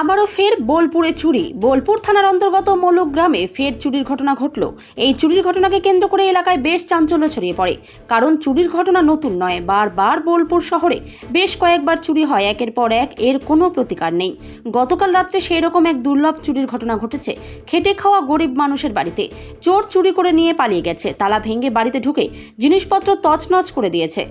আবারও ফের বোলপুরে চুরি। বোলপুর থানার অন্তর্গত মোলক গ্রামে ফের চুরির ঘটনা ঘটল। এই চুরির ঘটনাকে কেন্দ্র করে এলাকায় বেশ চাঞ্চল্য ছড়িয়ে পড়ে। কারণ চুরির ঘটনা নতুন নয়, বারবার বোলপুর শহরে বেশ কয়েকবার চুরি হয়, একের পর এক এর কোনো প্রতিকার নেই। গতকাল রাত্রে সেই রকম এক দুর্লভ চুরির ঘটনা ঘটেছে, খেটে খাওয়া গরিব মানুষের বাড়িতে। চোর চুরি করে নিয়ে পালিয়ে গেছে, তালা ভেঙে বাড়িতে ঢুকে জিনিসপত্র তছনছ করে দিয়েছে।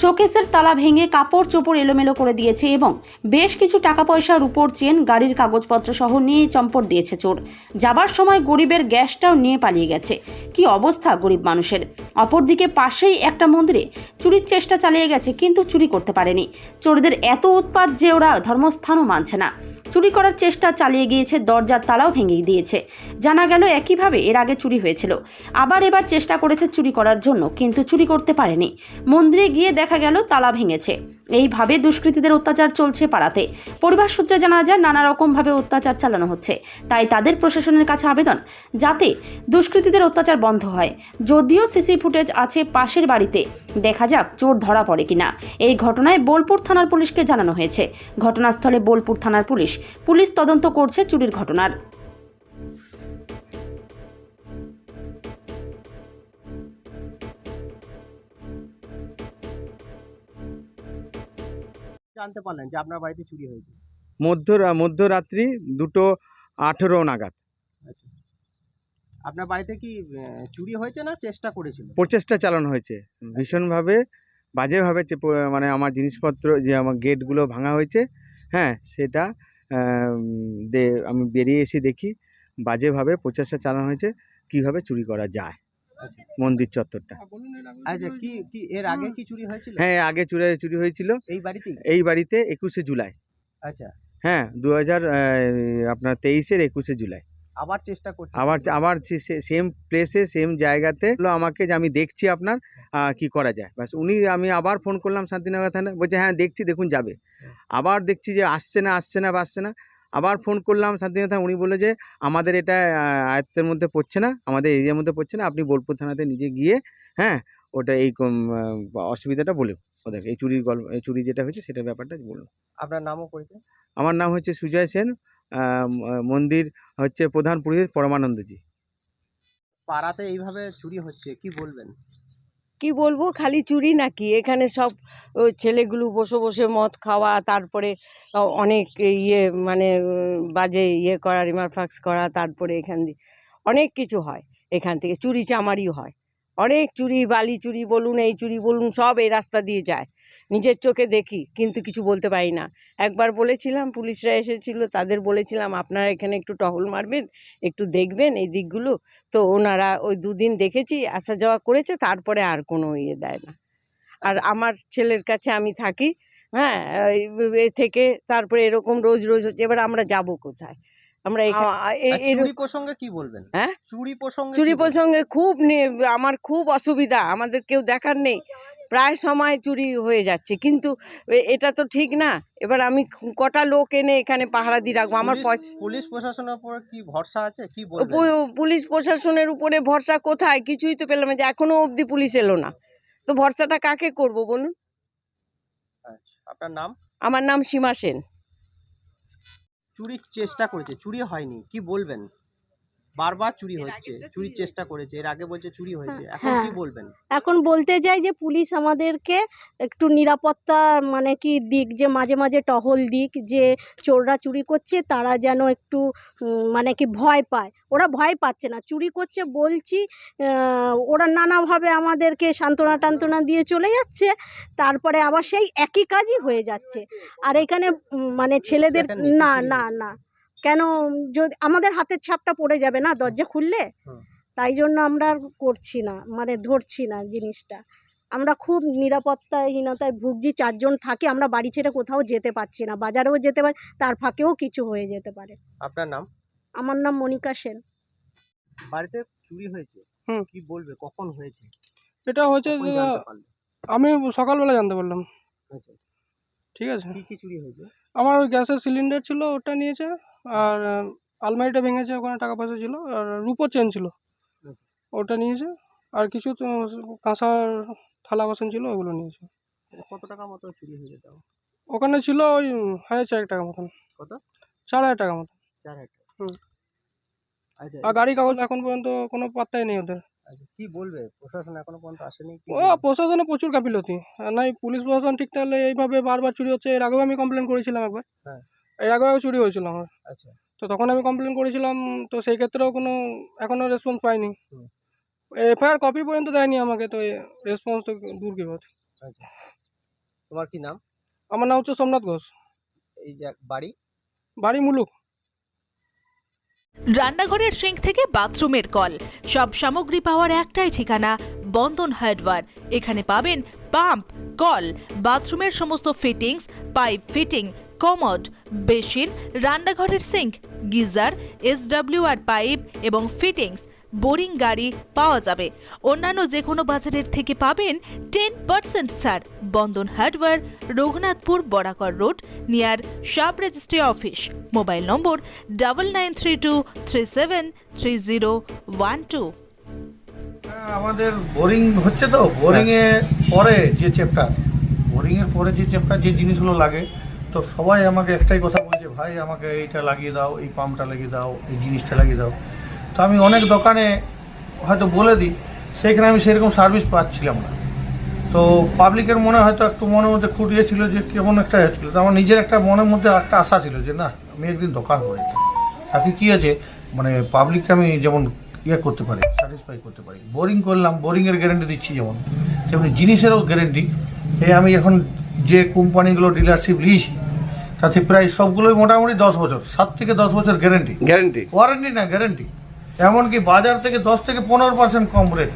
শোকেসের তালা ভেঙে কাপড় চোপড় এলোমেলো করে দিয়েছে এবং বেশ কিছু টাকা পয়সার উপর চেন গাড়ির কাগজপত্র সহ নিয়ে চম্পট দিয়েছে চোর। যাবার সময় গরিবের গ্যাসটাও নিয়ে পালিয়ে গেছে। কি অবস্থা গরিব মানুষের? অপরদিকে পাশেই একটা মন্দিরে চুরির চেষ্টা চালিয়ে গেছে, কিন্তু চুরি করতে পারেনি। চোরদের এত উৎপাত যে ওরা ধর্মস্থানও মানছে না। চুরি করার চেষ্টা চালিয়ে গিয়েছে, দরজার তালাও ভেঙে দিয়েছে। জানা গেল একইভাবে এর আগে চুরি হয়েছিল। আবার এবার চেষ্টা করেছে চুরি করার জন্য, কিন্তু চুরি করতে পারেনি। মন্দিরে গিয়ে দেখা গেল তালা ভেঙেছে। এইভাবে দুষ্কৃতীদের অত্যাচার চলছে পাড়াতে। পরিবার সূত্রে জানা যায়, নানা রকমভাবে অত্যাচার চালানো হচ্ছে। তাই তাদের প্রশাসনের কাছে আবেদন, যাতে দুষ্কৃতীদের অত্যাচার বন্ধ হয়। যদিও সিসি ফুটেজ আছে পাশের বাড়িতে। দেখা যাক চোর ধরা পড়ে কিনা। এই ঘটনায় বোলপুর থানার পুলিশকে জানানো হয়েছে। ঘটনাস্থলে বোলপুর থানার পুলিশ পুলিশ তদন্ত করছে চুরির ঘটনার। জানতে পারলেন যে আপনার বাড়িতে চুরি হয়েছে? মধ্য মধ্যরাত্রি দুটো আঠেরো নাগাদ। আচ্ছা। আপনার বাড়িতে কি আহ, চুরি হয়েছে না চেষ্টা করেছিল? প্রচেষ্টা চালানো হয়েছে। ভীষণভাবে বাজেভাবে চেপ- মানে আমার জিনিসপত্র যে আমার গেটগুলো ভাঙা হয়েছে হ্যাঁ সেটা দে আমি বেরিয়ে এসে দেখি বাজেভাবে প্রচেষ্টা চালানো হয়েছে কীভাবে চুরি করা যায়। মন্দির চত্বরটা। আচ্ছা কি কি এর আগে কি চুরি হয়েছিল? হ্যাঁ আগে চুরি চুরি হয়েছিল। এই বাড়িতে এই বাড়িতে একুশে জুলাই। আচ্ছা। হ্যাঁ দু হাজার আপনার তেইশের একুশে জুলাই। আবার চেষ্টা করছে আবার আবার সেম প্লেসে সেম জায়গাতে বলল আমাকে যে আমি দেখছি আপনার আহ, কি করা যায়। ব্যাস উনি আমি আবার ফোন করলাম শান্তিনগর থানায় বলছে হ্যাঁ দেখছি দেখুন যাবে। আবার দেখছি যে আসছে না আসছে না আসছে না। আবার ফোন করলাম শান্তিনগর থানা উনি বলল যে আমাদের এটা আয়ত্তের মধ্যে পড়ছে না আমাদের এরিয়ার মধ্যে পড়ছে না আপনি বোলপুর থানাতে নিজে গিয়ে হ্যাঁ ওটা এই অসুবিধাটা বলুন। ওদের এই চুরির গল্প এই চুরি যেটা হয়েছে সেটার ব্যাপারটা বলুন। আপনার নামও করেছে আমার নাম হচ্ছে সুজয় সেন মন্দির হচ্ছে প্রধান পুরোহিত পরমানন্দজি। পাড়াতে এইভাবে চুরি হচ্ছে কি বলবেন? কি বলব খালি চুরি নাকি? এখানে সব ছেলেগুলো বসে বসে মদ খাওয়া তারপরে অনেক ইয়ে মানে বাজে ইয়ে করা রিমার ফাক্স করা তারপরে এখান দিয়ে অনেক কিছু হয় এখান থেকে। চুরি চামারি হয়। অনেক চুরি, বালি চুরি, বলুন, এই চুরি, বলুন, সব এই রাস্তা দিয়ে যায়। নিজের চোখে দেখি, কিন্তু কিছু বলতে পারি না। একবার বলেছিলাম, পুলিশরা এসেছিল, তাদের বলেছিলাম, আপনারা এখানে একটু টহল মারবেন, একটু দেখবেন এই দিকগুলো। তো ওনারা ওই দুদিন দেখেছি, আসা যাওয়া করেছে, তারপরে আর কোনো ইয়ে দেয় না। আর আমার ছেলের কাছে আমি থাকি হ্যাঁ এ থেকে তারপরে এরকম রোজ রোজ হচ্ছে এবার আমরা যাব কোথায়? আমরা চুরি প্রসঙ্গে কি বলবেন? হ্যাঁ? চুরি প্রসঙ্গে চুরি প্রসঙ্গে খুব আমার খুব অসুবিধা আমাদের কেউ দেখার নেই। প্রায় সময় চুরি হয়ে যাচ্ছে কিন্তু এটা তো ঠিক না। এবার আমি কটা লোক এনে এখানে পাহারা দিয়ে রাখব আমার পুলিশ প্রশাসনের উপর কি ভরসা আছে? কি পুলিশ প্রশাসনের উপরে ভরসা কোথায়? কিছুই তো পেলাম যে এখনও অবধি পুলিশ এলো না। তো ভরসাটা কাকে করব বলুন? আচ্ছা, আপনার নাম? আমার নাম সীমা সেন। চুরির চেষ্টা করেছে চুরি হয়নি কি বলবেন? বারবার চুরি হচ্ছে চুরির চেষ্টা করেছে এর আগে বলছে চুরি হয়েছে এখন কি হ্যাঁ। বলবেন? এখন বলতে যাই যে পুলিশ আমাদেরকে একটু নিরাপত্তা মানে কি দিক যে মাঝে মাঝে টহল দিক যে চোররা চুরি করছে তারা যেন একটু মানে কি ভয় পায়। ওরা ভয় পাচ্ছে না চুরি করছে বলছি ওরা নানাভাবে আমাদেরকে সান্ত্বনা টান্তনা দিয়ে চলে যাচ্ছে তারপরে আবার সেই একই কাজই হয়ে যাচ্ছে। আর এখানে মানে ছেলেদের না না না। কেন যদি আমাদের হাতের ছাপটা পড়ে যাবে না দরজা খুললে? তাই জন্য আমরা আর করছি না মানে ধরছি না জিনিসটা। আমরা খুব নিরাপত্তাহীনতায় ভুগছি চারজন থাকি আমরা বাড়ি ছেড়ে কোথাও যেতে পারছি না বাজারেও যেতে পারি তার ফাঁকেও কিছু হয়ে যেতে পারে। আপনার নাম? আমার নাম মনিকা সেন। বাড়িতে চুরি হয়েছে? হুম। কি বলবে? কখন হয়েছে? এটা পারলে? আমি সকালবেলা জানতে পারলাম। আচ্ছা। ঠিক আছে। কি কি চুরি হয়েছে? আমার গ্যাসের সিলিন্ডার ছিল ওটা নিয়েছে। আর আলমারিটা ভেঙেছে ওখানে টাকা পয়সা ছিল আর রূপোর চেন ছিল। আচ্ছা। ওটা নিয়েছে আর কিছু তো কাঁসার থালা বাসন ছিল ওগুলো নিয়েছে। কত টাকা মতো চুরি হয়ে যেত ওখানে ছিল ওই হাজার চারেক টাকা মতন। কত? চার হাজার টাকা মতন। চার হাজার হুম। আচ্ছা। আর গাড়ি কাগজ এখন পর্যন্ত কোনো পাত্তাই নেই ওদের। আচ্ছা কি বলবে? প্রশাসন এখনও পর্যন্ত আসেনি ও প্রশাসনে প্রচুর গাফিলতি। নাই পুলিশ প্রশাসন ঠিক তাহলে এইভাবে বারবার চুরি হচ্ছে এর আগেও আমি কমপ্লেন করেছিলাম একবার। হ্যাঁ। এর আগেও চুরি হয়েছিল আমার। আচ্ছা। তো তখন আমি কমপ্লেন করেছিলাম তো সেই ক্ষেত্রেও কোনো এখনও রেসপন্স পাইনি। এফআইআর কপি পর্যন্ত দেয়নি আমাকে তো রেসপন্স তো দূর কি আচ্ছা। তোমার কি নাম? আমার নাম হচ্ছে সোমনাথ ঘোষ। এই যে বাড়ি? বাড়ি মুলুক। রান্নাঘরের সিঙ্ক থেকে বাথরুমের কল। সব সামগ্রী পাওয়ার একটাই ঠিকানা বন্ধন হার্ডওয়্যার এখানে পাবেন পাম্প কল বাথরুমের সমস্ত fittings pipe fitting commode basin রান্নাঘরের সিঙ্ক গিজার এসডব্লিউআর পাইপ এবং ফিটিংস বোরিং গাড়ি পাওয়া যাবে। অন্যান্য যে কোনো বাজারের থেকে পাবেন টেন পার্সেন্ট ছাড়। Bandhan hardware Raghunathpur Barakar road near sub registry office. Mobile number double nine three two three seven three zero one two. হ্যাঁ, আমাদের বোরিং হচ্ছে তো। বোরিং এ পরে যে চ্যাপ্টার বোরিং এর পরে যে চ্যাপ্টার যে জিনিসগুলো লাগে তো সবাই আমাকে একটাই কথা বলছে ভাই, আমাকে এইটা লাগিয়ে দাও, এই পাম্পটা লাগিয়ে দাও, এই জিনিসটা লাগিয়ে দাও। তো আমি অনেক দোকানে হয়তো বলে দিই সেখানে আমি সেরকম সার্ভিস পাচ্ছিলাম না। তো পাবলিকের মনে হয়তো একটু মনের মধ্যে খুঁটিয়েছিল যে, কেমন একটা হচ্ছিল তো আমার নিজের একটা মনের মধ্যে একটা আশা ছিল যে, না, আমি একদিন দোকান করি তাতে কী আছে মানে পাবলিককে আমি যেমন ইয়ে করতে পারি স্যাটিসফাই করতে পারি। বোরিং করলাম বোরিংয়ের গ্যারেন্টি দিচ্ছি যেমন। তেমনি জিনিসেরও গ্যারেন্টি এই আমি এখন যে কোম্পানিগুলো ডিলারশিপ নিয়েছি তাতে প্রায় সবগুলোই মোটামুটি দশ বছর সাত থেকে দশ বছর গ্যারেন্টি গ্যারেন্টি ওয়ারেন্টি না গ্যারেন্টি এমনকি বাজার থেকে দশ থেকে পনেরো পার্সেন্ট কম রেট